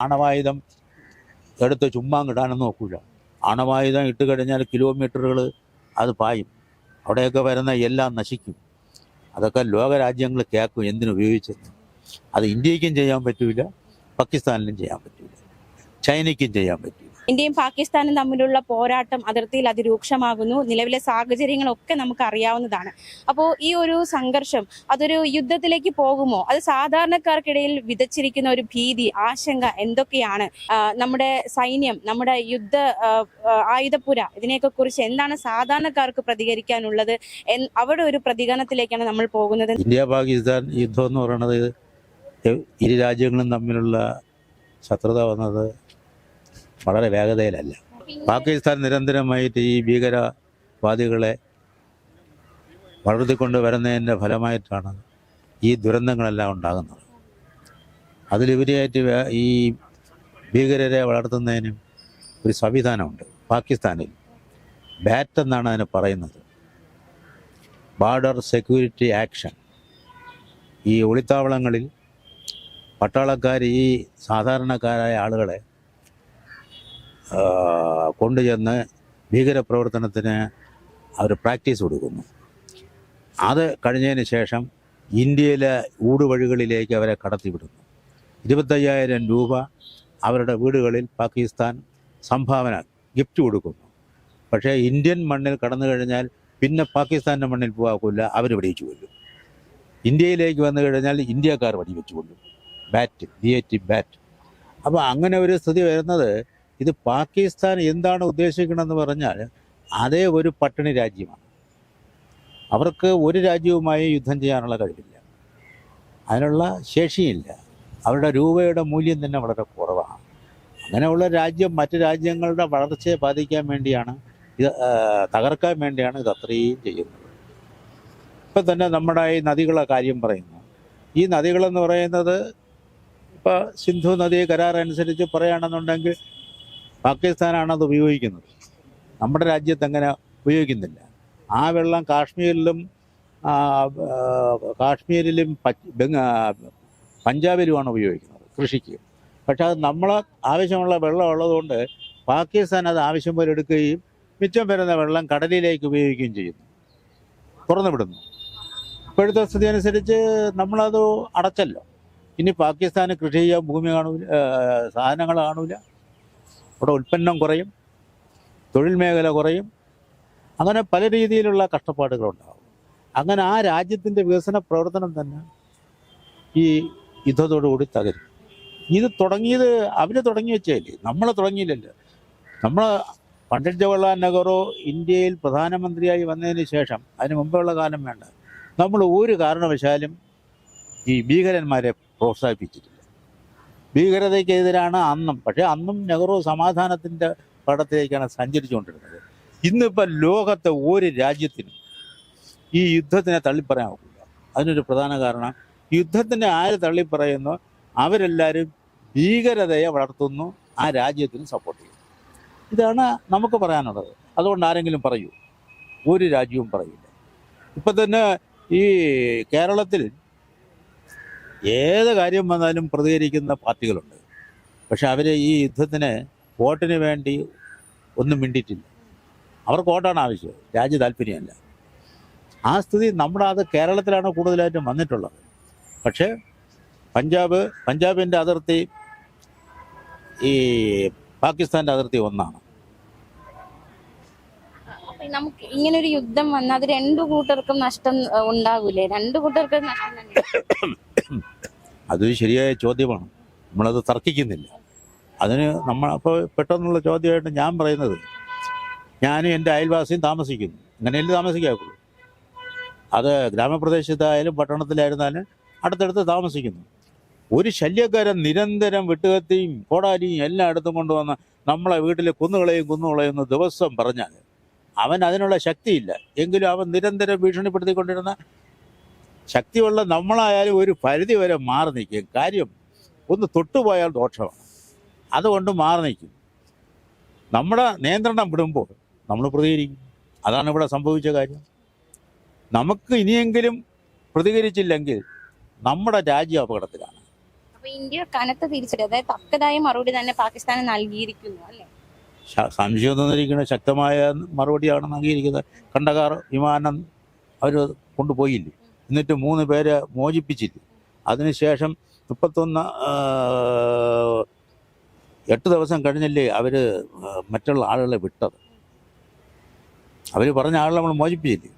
അണവായുധം എടുത്ത് ചുമ്മാ ഇടാനൊന്നും നോക്കൂല. ആണവായുധം ഇട്ട് കഴിഞ്ഞാൽ കിലോമീറ്ററുകൾ അത് പായും. അവിടെയൊക്കെ വരുന്ന എല്ലാം നശിക്കും. അതൊക്കെ ലോകരാജ്യങ്ങൾ കേൾക്കും എന്തിനുപയോഗിച്ചെന്ന് അത് ഇന്ത്യക്കും ചെയ്യാൻ പറ്റൂല പാകിസ്ഥാനിലും ചെയ്യാൻ പറ്റൂല ചൈനയ്ക്കും ചെയ്യാൻ പറ്റൂല. ഇന്ത്യയും പാകിസ്ഥാനും തമ്മിലുള്ള പോരാട്ടം അതിർത്തിയിൽ അതിരൂക്ഷമാകുന്നു. നിലവിലെ സാഹചര്യങ്ങളൊക്കെ നമുക്ക് അറിയാവുന്നതാണ് അപ്പോൾ ഈ ഒരു സംഘർഷം അതൊരു യുദ്ധത്തിലേക്ക് പോകുമോ? അത് സാധാരണക്കാർക്കിടയിൽ വിതച്ചിരിക്കുന്ന ഒരു ഭീതി ആശങ്ക എന്തൊക്കെയാണ്? നമ്മുടെ സൈന്യം നമ്മുടെ യുദ്ധ ആയുധപ്പുര ഇതിനെയൊക്കെ കുറിച്ച് എന്താണ് സാധാരണക്കാർക്ക് പ്രതികരിക്കാനുള്ളത്? അവിടെ ഒരു പ്രതികരണത്തിലേക്കാണ് നമ്മൾ പോകുന്നത്. ഇന്ത്യ പാകിസ്ഥാൻ യുദ്ധം എന്ന് പറയുന്നത് ഇരു രാജ്യങ്ങളും തമ്മിലുള്ള ശത്രുത വന്നത് വളരെ വേഗതയിലല്ല. പാകിസ്ഥാൻ നിരന്തരമായിട്ട് ഈ ഭീകരവാദികളെ വളർത്തിക്കൊണ്ട് വരുന്നതിന്റെ ഫലമായിട്ടാണ് ഈ ദുരന്തങ്ങളെല്ലാം ഉണ്ടാകുന്നത്. അതിലുപരിയായിട്ട് ഈ ഭീകരരെ വളർത്തുന്നതിനും ഒരു സംവിധാനമുണ്ട് പാകിസ്ഥാനിൽ. ബാറ്റ് എന്നാണ് അതിന് പറയുന്നത്. ബോർഡർ സെക്യൂരിറ്റി ആക്ഷൻ ഈ ഒളിത്താവളങ്ങളിൽ പട്ടാളക്കാർ ഈ സാധാരണക്കാരായ ആളുകളെ കൊണ്ടുചെന്ന് ഭീകരപ്രവർത്തനത്തിന് അവർ പ്രാക്ടീസ് കൊടുക്കുന്നു. അത് കഴിഞ്ഞതിന് ശേഷം ഇന്ത്യയിലെ ഊടുവഴികളിലേക്ക് അവരെ കടത്തിവിടുന്നു. ഇരുപത്തയ്യായിരം രൂപ അവരുടെ വീടുകളിൽ പാകിസ്ഥാൻ സംഭാവന ഗിഫ്റ്റ് കൊടുക്കുന്നു. പക്ഷേ ഇന്ത്യൻ മണ്ണിൽ കടന്നു കഴിഞ്ഞാൽ പിന്നെ പാകിസ്ഥാന്റെ മണ്ണിൽ പോകാക്കില്ല അവർ വെടിവെച്ച് കൊല്ലും. ഇന്ത്യയിലേക്ക് വന്നു കഴിഞ്ഞാൽ ഇന്ത്യക്കാർ വെടിവെച്ച് കൊല്ലും. Bat D A T bat അപ്പോൾ അങ്ങനെ ഒരു സ്ഥിതി വരുന്നത് ഇത് പാകിസ്ഥാൻ എന്താണ് ഉദ്ദേശിക്കണമെന്ന് പറഞ്ഞാൽ അതേ ഒരു പട്ടിണി രാജ്യമാണ്. അവർക്ക് ഒരു രാജ്യവുമായി യുദ്ധം ചെയ്യാനുള്ള കഴിവില്ല. അതിനുള്ള ശേഷിയില്ല. അവരുടെ രൂപയുടെ മൂല്യം തന്നെ വളരെ കുറവാണ്. അങ്ങനെയുള്ള രാജ്യം മറ്റ് രാജ്യങ്ങളുടെ വളർച്ചയെ ബാധിക്കാൻ വേണ്ടിയാണ് ഇത് തകർക്കാൻ വേണ്ടിയാണ് ഇത് അത്രയും ചെയ്യുന്നത്. ഇപ്പം തന്നെ നമ്മുടെ ഈ നദികളെ കാര്യം പറയുന്നു. ഈ നദികളെന്ന് പറയുന്നത് ഇപ്പോൾ സിന്ധു നദി കരാർ അനുസരിച്ച് പറയുകയാണെന്നുണ്ടെങ്കിൽ പാകിസ്ഥാനാണ് അത് ഉപയോഗിക്കുന്നത്. നമ്മുടെ രാജ്യത്ത് അങ്ങനെ ഉപയോഗിക്കുന്നില്ല. ആ വെള്ളം കാശ്മീരിലും കാശ്മീരിലും പഞ്ചാബിലുമാണ് ഉപയോഗിക്കുന്നത് കൃഷിക്ക്. പക്ഷെ അത് നമ്മൾ ആവശ്യമുള്ള വെള്ളം ഉള്ളതുകൊണ്ട് പാകിസ്ഥാൻ അത് ആവശ്യം പോലെ എടുക്കുകയും മിച്ചം വരുന്ന വെള്ളം കടലിലേക്ക് ഉപയോഗിക്കുകയും ചെയ്യുന്നു. തുറന്നു വിടുന്നു. ഇപ്പോഴത്തെ സ്ഥിതി അനുസരിച്ച് നമ്മളത് അടച്ചല്ലോ. ഇനി പാകിസ്ഥാന് കൃഷി ചെയ്യാൻ ഭൂമി കാണൂല സാധനങ്ങൾ കാണൂല. അവിടെ ഉൽപ്പന്നം കുറയും തൊഴിൽ മേഖല കുറയും. അങ്ങനെ പല രീതിയിലുള്ള കഷ്ടപ്പാടുകളുണ്ടാകും അങ്ങനെ ആ രാജ്യത്തിന്റെ വികസന പ്രവർത്തനം തന്നെ ഈ യുദ്ധത്തോടുകൂടി തകരും. ഇത് തുടങ്ങിയത് അവർ തുടങ്ങി വെച്ചതല്ലേ? നമ്മൾ തുടങ്ങിയില്ലല്ലോ. നമ്മൾ പണ്ഡിറ്റ് ജവഹർലാൽ നെഹ്റു ഇന്ത്യയിൽ പ്രധാനമന്ത്രിയായി വന്നതിന് ശേഷം അതിന് മുമ്പുള്ള കാലം വേണ്ട. നമ്മൾ ഒരു കാരണവശാലും ഈ ഭീകരന്മാരെ പ്രോത്സാഹിപ്പിച്ചിട്ടില്ല. ഭീകരതയ്ക്കെതിരാണ് അന്നും. പക്ഷേ അന്നും നെഹ്റു സമാധാനത്തിന്റെ പടത്തിലേക്കാണ് സഞ്ചരിച്ചുകൊണ്ടിരുന്നത്. ഇന്നിപ്പോൾ ലോകത്തെ ഒരു രാജ്യത്തിനും ഈ യുദ്ധത്തിനെ തള്ളിപ്പറയാൻ ഒക്കില്ല. അതിനൊരു പ്രധാന കാരണം യുദ്ധത്തിന്റെ ആര് തള്ളിപ്പറയുന്നു അവരെല്ലാവരും ഭീകരതയെ വളർത്തുന്നു ആ രാജ്യത്തിന് സപ്പോർട്ട് ചെയ്യുന്നു. ഇതാണ് നമുക്ക് പറയാനുള്ളത്. അതുകൊണ്ട് ആരെങ്കിലും പറയൂ. ഒരു രാജ്യവും പറയില്ല. ഇപ്പം തന്നെ ഈ കേരളത്തിൽ ഏത് കാര്യം വന്നാലും പ്രതികരിക്കുന്ന പാർട്ടികളുണ്ട്. പക്ഷെ അവർ ഈ യുദ്ധത്തിന് വോട്ടിന് വേണ്ടി ഒന്നും മിണ്ടിയിട്ടില്ല. അവർക്ക് വോട്ടാണ് ആവശ്യം രാജ്യ താല്പര്യമല്ല. ആ സ്ഥിതി നമ്മുടെ അത് കേരളത്തിലാണ് കൂടുതലായിട്ടും വന്നിട്ടുള്ളത്. പക്ഷേ പഞ്ചാബ് പഞ്ചാബിന്റെ അതിർത്തി ഈ പാകിസ്ഥാന്റെ അതിർത്തി ഒന്നാണ്. നമുക്ക് ഇങ്ങനെ ഒരു യുദ്ധം വന്നാൽ അത് രണ്ടു കൂട്ടർക്കും നഷ്ടം ഉണ്ടാകൂലേ? രണ്ടു കൂട്ടർക്കും നഷ്ടം തന്നെ. അതൊരു ശരിയായ ചോദ്യമാണ്. നമ്മളത് തർക്കിക്കുന്നില്ല. അതിന് നമ്മൾ അപ്പോൾ പെട്ടെന്നുള്ള ചോദ്യമായിട്ട് ഞാൻ പറയുന്നത് ഞാനും എന്റെ അയൽവാസിയും താമസിക്കുന്നു. അങ്ങനെയല്ലേ താമസിക്കാക്കുള്ളൂ. അത് ഗ്രാമപ്രദേശത്തായാലും പട്ടണത്തിലായിരുന്നാലും അടുത്തടുത്ത് താമസിക്കുന്നു. ഒരു ശല്യക്കാരൻ നിരന്തരം വെട്ടുകത്തിയും കോടാലിയും എല്ലാം എടുത്തും കൊണ്ടുവന്ന് നമ്മളെ വീട്ടിൽ കുന്നുകളെയും കുന്നുകളെയും ദിവസം പറഞ്ഞാൽ അവൻ അതിനുള്ള ശക്തിയില്ല. എങ്കിലും അവൻ നിരന്തരം ഭീഷണിപ്പെടുത്തിക്കൊണ്ടിരുന്ന ശക്തിയുള്ള നമ്മളായാലും ഒരു പരിധി വരെ മാറി നിൽക്കും. കാര്യം ഒന്ന് തൊട്ടുപോയാൽ ദോഷമാണ്. അതുകൊണ്ട് മാറി നിൽക്കും. നമ്മുടെ നിയന്ത്രണം വിടുമ്പോൾ നമ്മൾ പ്രതികരിക്കും. അതാണ് ഇവിടെ സംഭവിച്ച കാര്യം. നമുക്ക് ഇനിയെങ്കിലും പ്രതികരിച്ചില്ലെങ്കിൽ നമ്മുടെ രാജ്യം അപകടത്തിലാണ്. ഇന്ത്യ കനത്ത തിരിച്ചടി അതായത് തക്കതായ മറുപടി തന്നെ പാകിസ്ഥാന് നൽകിയിരിക്കുന്നു അല്ലേ? സംശയം തന്നിരിക്കുന്ന ശക്തമായ മറുപടിയാണ് നൽകിയിരിക്കുന്നത്. കണ്ടകാർ വിമാനം അവർ കൊണ്ടുപോയില്ലേ? എന്നിട്ട് മൂന്ന് പേരെ മോചിപ്പിച്ചില്ല. അതിനുശേഷം മുപ്പത്തൊന്ന് എട്ട് ദിവസം കഴിഞ്ഞല്ലേ അവർ മറ്റുള്ള ആളുകളെ വിട്ടത്. അവർ പറഞ്ഞ ആളുകളെ നമ്മൾ മോചിപ്പിച്ചില്ലേ?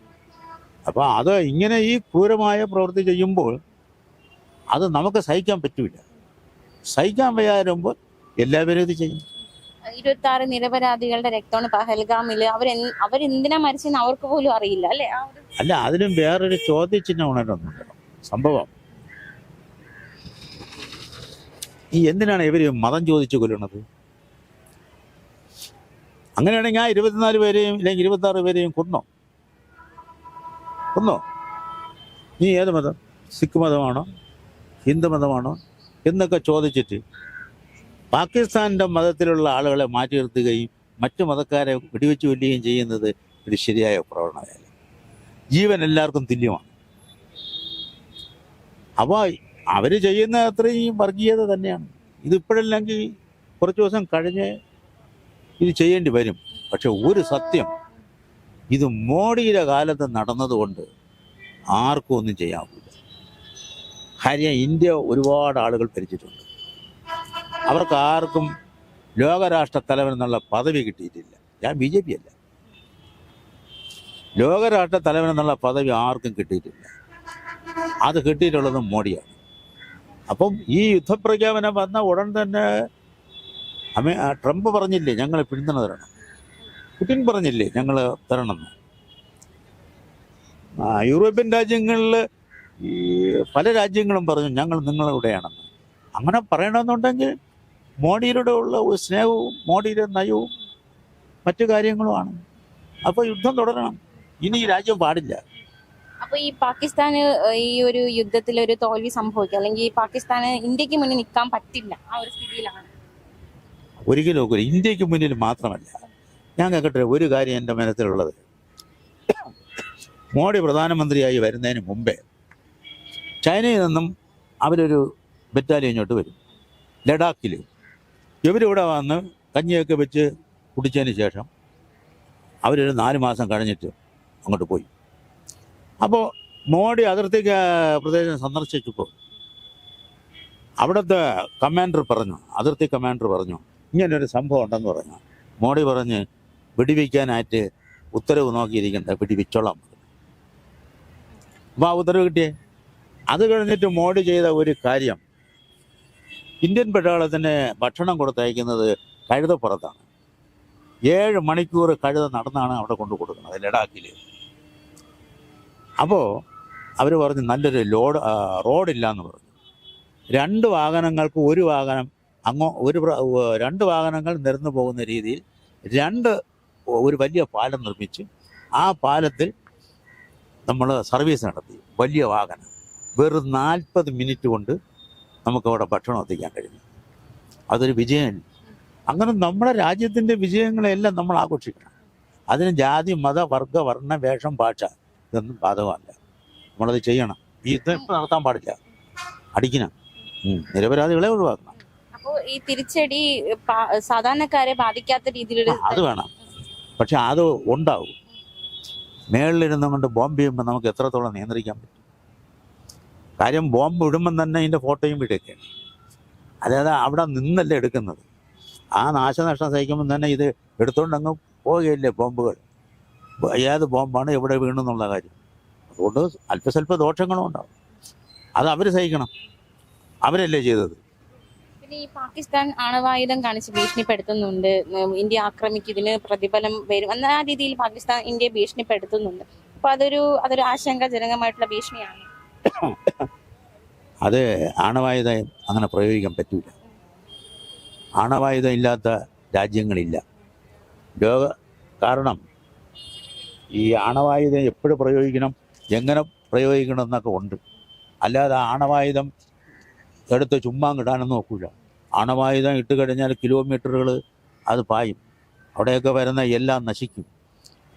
അപ്പോൾ അത് ഇങ്ങനെ ഈ ക്രൂരമായ പ്രവൃത്തി ചെയ്യുമ്പോൾ അത് നമുക്ക് സഹിക്കാൻ പറ്റില്ല സഹിക്കാൻ വയ്യാറുമ്പോൾ എല്ലാവരും ഇത് ചെയ്യും. ഇരുപത്തി ആറ് നിരപരാധികളുടെ രക്തമാണ് പഹൽഗാമിൽ അവർ അവരെന്തിനാ മരിച്ചെന്ന് അവർക്ക് പോലും അറിയില്ല അല്ലെ? അല്ല അതിനും വേറൊരു ചോദ്യചിഹ്നം സംഭവം. ഈ എന്തിനാണ് ഇവർ മതം ചോദിച്ചു കൊല്ലുന്നത്? അങ്ങനെയാണെങ്കിൽ ആ ഇരുപത്തിനാല് പേരെയും അല്ലെങ്കിൽ ഇരുപത്തി ആറ് പേരെയും കൊന്നോ? കൊന്നോ? നീ ഏത് മതം? സിഖ് മതമാണോ? ഹിന്ദു മതമാണോ? എന്നൊക്കെ ചോദിച്ചിട്ട് പാകിസ്ഥാന്റെ മതത്തിലുള്ള ആളുകളെ മാറ്റി നിർത്തുകയും മറ്റു മതക്കാരെ വെടിവെച്ച് കൊല്ലുകയും ചെയ്യുന്നത് ഒരു ശരിയായ പ്രവണതയല്ല. ജീവൻ എല്ലാവർക്കും തുല്യമാണ്. അപ്പോൾ അവർ ചെയ്യുന്ന അത്രയും വർഗീയത തന്നെയാണ്. ഇതിപ്പോഴല്ലെങ്കിൽ കുറച്ച് ദിവസം കഴിഞ്ഞ് ഇത് ചെയ്യേണ്ടി വരും. പക്ഷെ ഒരു സത്യം ഇത് മോഡിയുടെ കാലത്ത് നടന്നതുകൊണ്ട് ആർക്കും ഒന്നും ചെയ്യാൻ കാര്യം ഇന്ത്യ ഒരുപാട് ആളുകൾ ഭരിച്ചിട്ടുണ്ട്. അവർക്ക് ആർക്കും ലോകരാഷ്ട്ര തലവൻ എന്നുള്ള പദവി കിട്ടിയിട്ടില്ല. ഞാൻ ബി ജെ പി അല്ല. ലോകരാഷ്ട്ര തലവൻ എന്നുള്ള പദവി ആർക്കും കിട്ടിയിട്ടില്ല. അത് കിട്ടിയിട്ടുള്ളത് മോഡിയാണ്. അപ്പം ഈ യുദ്ധപ്രഖ്യാപനം വന്ന ഉടൻ തന്നെ അമേ ട്രംപ് പറഞ്ഞില്ലേ ഞങ്ങൾ പിന്തുണ തരണം. പുടിൻ പറഞ്ഞില്ലേ ഞങ്ങൾ തരണം യൂറോപ്യൻ രാജ്യങ്ങളിൽ ഈ പല രാജ്യങ്ങളും പറഞ്ഞു ഞങ്ങൾ നിങ്ങളുടെയാണെന്ന് അങ്ങനെ പറയണമെന്നുണ്ടെങ്കിൽ മോഡിയുടെ ഉള്ള ഒരു സ്നേഹവും മോഡിയുടെ നയവും മറ്റു കാര്യങ്ങളുമാണ്. അപ്പോൾ യുദ്ധം തുടരണം. ഇനി ഈ രാജ്യം പാടില്ല. അപ്പൊ ഈ പാകിസ്ഥാന് ഈ ഒരു യുദ്ധത്തിൽ ഒരു തോൽവി സംഭവിക്കുക അല്ലെങ്കിൽ പാകിസ്ഥാന് ഇന്ത്യയ്ക്ക് മുന്നിൽ നിൽക്കാൻ പറ്റില്ല ആ ഒരു സ്ഥിതിയിലാണ്. ഒരിക്കലും ഒക്കില്ല ഇന്ത്യയ്ക്ക് മുന്നിൽ മാത്രമല്ല. ഞാൻ കേൾക്കട്ടെ ഒരു കാര്യം എന്റെ മനസ്സിലുള്ളത്. മോഡി പ്രധാനമന്ത്രിയായി വരുന്നതിന് മുമ്പേ ചൈനയിൽ നിന്നും അവരൊരു ബറ്റാലിയൻ ഇങ്ങോട്ട് വരും. ലഡാക്കിൽ ഇവരിവിടെ വന്ന് കഞ്ഞിയൊക്കെ വെച്ച് കുടിച്ചതിന് ശേഷം അവരൊരു നാല് മാസം കഴിഞ്ഞിട്ട് അങ്ങോട്ട് പോയി. അപ്പോൾ മോഡി അതിർത്തി പ്രദേശം സന്ദർശിച്ചപ്പോൾ അവിടുത്തെ കമാൻഡർ പറഞ്ഞു അതിർത്തി കമാൻഡർ പറഞ്ഞു ഇങ്ങനൊരു സംഭവം ഉണ്ടെന്ന് പറഞ്ഞു. മോഡി പറഞ്ഞ് വെടിവെക്കാനായിട്ട് ഉത്തരവ് നോക്കിയിരിക്കണ്ട വെടിവെച്ചോളാം. അപ്പോൾ ആ ഉത്തരവ് കിട്ടിയേ. അത് കഴിഞ്ഞിട്ട് മോഡി ചെയ്ത ഒരു കാര്യം ഇന്ത്യൻ പട്ടാളത്തിന് ഭക്ഷണം കൊടുത്തയക്കുന്നത് കഴുതപ്പുറത്താണ്. ഏഴ് മണിക്കൂർ കഴുത നടന്നാണ് അവിടെ കൊണ്ടു കൊടുക്കുന്നത് ലഡാക്കിൽ. അപ്പോൾ അവർ പറഞ്ഞു നല്ലൊരു ലോഡ് റോഡില്ല എന്ന് പറഞ്ഞു. രണ്ട് വാഹനങ്ങൾക്ക് ഒരു വാഹനം അങ്ങോ ഒരു രണ്ട് വാഹനങ്ങൾ നിരന്നു പോകുന്ന രീതിയിൽ രണ്ട് ഒരു വലിയ പാലം നിർമ്മിച്ച് ആ പാലത്തിൽ നമ്മൾ സർവീസ് നടത്തി. വലിയ വാഹനം. വെറും നാൽപ്പത് മിനിറ്റ് കൊണ്ട് നമുക്കവിടെ ഭക്ഷണം എത്തിക്കാൻ കഴിഞ്ഞു അതൊരു വിജയം. അങ്ങനെ നമ്മുടെ രാജ്യത്തിന്റെ വിജയങ്ങളെല്ലാം നമ്മൾ ആഘോഷിക്കണം. അതിന് ജാതി മത വർഗ വർണ വേഷം ഭാഷ ഇതൊന്നും ബാധകമല്ല. നമ്മളത് ചെയ്യണം. ഈ യുദ്ധം ഇപ്പം നടത്താൻ പാടില്ല. അടിക്കണം. നിരപരാധികളെ ഒഴിവാക്കണം. അപ്പോൾ ഈ തിരിച്ചടി സാധാരണക്കാരെ ബാധിക്കാത്ത രീതിയിൽ അത് വേണം. പക്ഷെ അത് ഉണ്ടാവും. മേളിലിരുന്നുകൊണ്ട് ബോംബ് ചെയ്യുമ്പോൾ നമുക്ക് എത്രത്തോളം നിയന്ത്രിക്കാൻ പറ്റും? കാര്യം ബോംബ് ഇടുമ്പം തന്നെ ഇതിന്റെ ഫോട്ടോയും വീടൊക്കെയാണ് അതായത് അവിടെ നിന്നല്ലേ എടുക്കുന്നത്. ആ നാശനഷ്ടം സഹിക്കുമ്പോൾ തന്നെ ഇത് എടുത്തുകൊണ്ട് അങ്ങ് പോവുകയില്ലേ ബോംബുകൾ. ഏത് ബോംബാണ് എവിടെ വീണെന്നുള്ള കാര്യം. അതുകൊണ്ട് അല്പസ്വല്പ ദോഷങ്ങളും ഉണ്ടാവും. അത് അവർ സഹിക്കണം. അവരല്ലേ ചെയ്തത്. ഈ പാകിസ്ഥാൻ ആണവായുധം കാണിച്ച് ഭീഷണിപ്പെടുത്തുന്നുണ്ട്. ഇന്ത്യ ആക്രമിക്കും ഇതിന് പ്രതിഫലം വരും എന്ന രീതിയിൽ പാകിസ്ഥാൻ ഇന്ത്യയെ ഭീഷണിപ്പെടുത്തുന്നുണ്ട്. അപ്പൊ അതൊരു അതൊരു ആശങ്കാജനകമായിട്ടുള്ള ഭീഷണിയാണ്. അത് ആണവായുധം അങ്ങനെ പ്രയോഗിക്കാൻ പറ്റില്ല ആണവായുധം ഇല്ലാത്ത രാജ്യങ്ങളില്ല. ലോക കാരണം ഈ ആണവായുധം എപ്പോഴും പ്രയോഗിക്കണം എങ്ങനെ പ്രയോഗിക്കണം എന്നൊക്കെ ഉണ്ട്. അല്ലാതെ ആണവായുധം എടുത്ത് ചുമ്മാ ഇടാനൊന്നും നോക്കില്ല ആണവായുധം ഇട്ട് കഴിഞ്ഞാൽ കിലോമീറ്ററുകൾ അത് പായും. അവിടെയൊക്കെ വരുന്ന എല്ലാം നശിക്കും.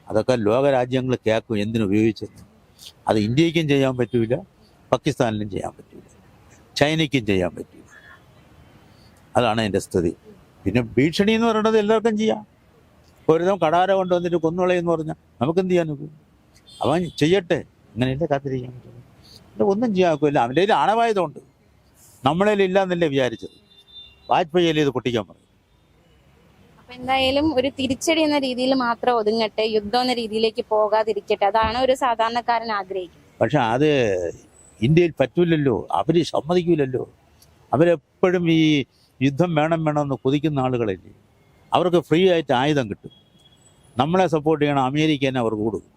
അതൊക്കെ ലോകരാജ്യങ്ങൾ കേൾക്കും എന്തിനുപയോഗിച്ചെന്ന് അത് ഇന്ത്യക്കും ചെയ്യാൻ പറ്റൂല പാകിസ്ഥാനിലും ചെയ്യാൻ പറ്റില്ല ചൈനയ്ക്കും ചെയ്യാൻ പറ്റില്ല അതാണ് അതിന്റെ സ്ഥിതി. പിന്നെ ഭീഷണി എന്ന് പറയുന്നത് എല്ലാവർക്കും ചെയ്യാം. ഒരുതം കടാര കൊണ്ടുവന്നിട്ട് കൊന്നുകളയെന്ന് പറഞ്ഞാൽ നമുക്ക് എന്ത് ചെയ്യാൻ ഒക്കും അവൻ ചെയ്യട്ടെ. ഇങ്ങനെയല്ലേ കാത്തിരിക്കാൻ പറ്റുള്ളൂ. ഒന്നും ചെയ്യാക്കില്ല അവന്റെ കയ്യിൽ ആണവായതുകൊണ്ട് നമ്മളതിൽ ഇല്ലാന്നല്ലേ വിചാരിച്ചത്. വാജ്പേയിയിൽ ഇത് പൊട്ടിക്കാൻ പറഞ്ഞു എന്തായാലും ഒരു തിരിച്ചടി എന്ന രീതിയിൽ മാത്രം ഒതുങ്ങട്ടെ. യുദ്ധം എന്ന രീതിയിലേക്ക് പോകാതിരിക്കട്ടെ. അതാണ് ഒരു സാധാരണക്കാരൻ ആഗ്രഹിക്കുന്നത്. പക്ഷെ അത് ഇന്ത്യയിൽ പറ്റൂലല്ലോ അവർ സമ്മതിക്കൂലല്ലോ. അവരെപ്പോഴും ഈ യുദ്ധം വേണം വേണമെന്ന് കൊതിക്കുന്ന ആളുകളല്ലേ. അവർക്ക് ഫ്രീ ആയിട്ട് ആയുധം കിട്ടും. നമ്മളെ സപ്പോർട്ട് ചെയ്യണം അമേരിക്ക തന്നെ അവർക്ക് കൊടുക്കും.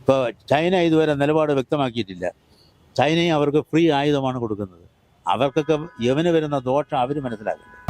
ഇപ്പോൾ ചൈന ഇതുവരെ നിലപാട് വ്യക്തമാക്കിയിട്ടില്ല. ചൈനയും അവർക്ക് ഫ്രീ ആയുധമാണ് കൊടുക്കുന്നത്. അവർക്കൊക്കെ യവന് വരുന്ന ദോഷം അവർ മനസ്സിലാക്കില്ല.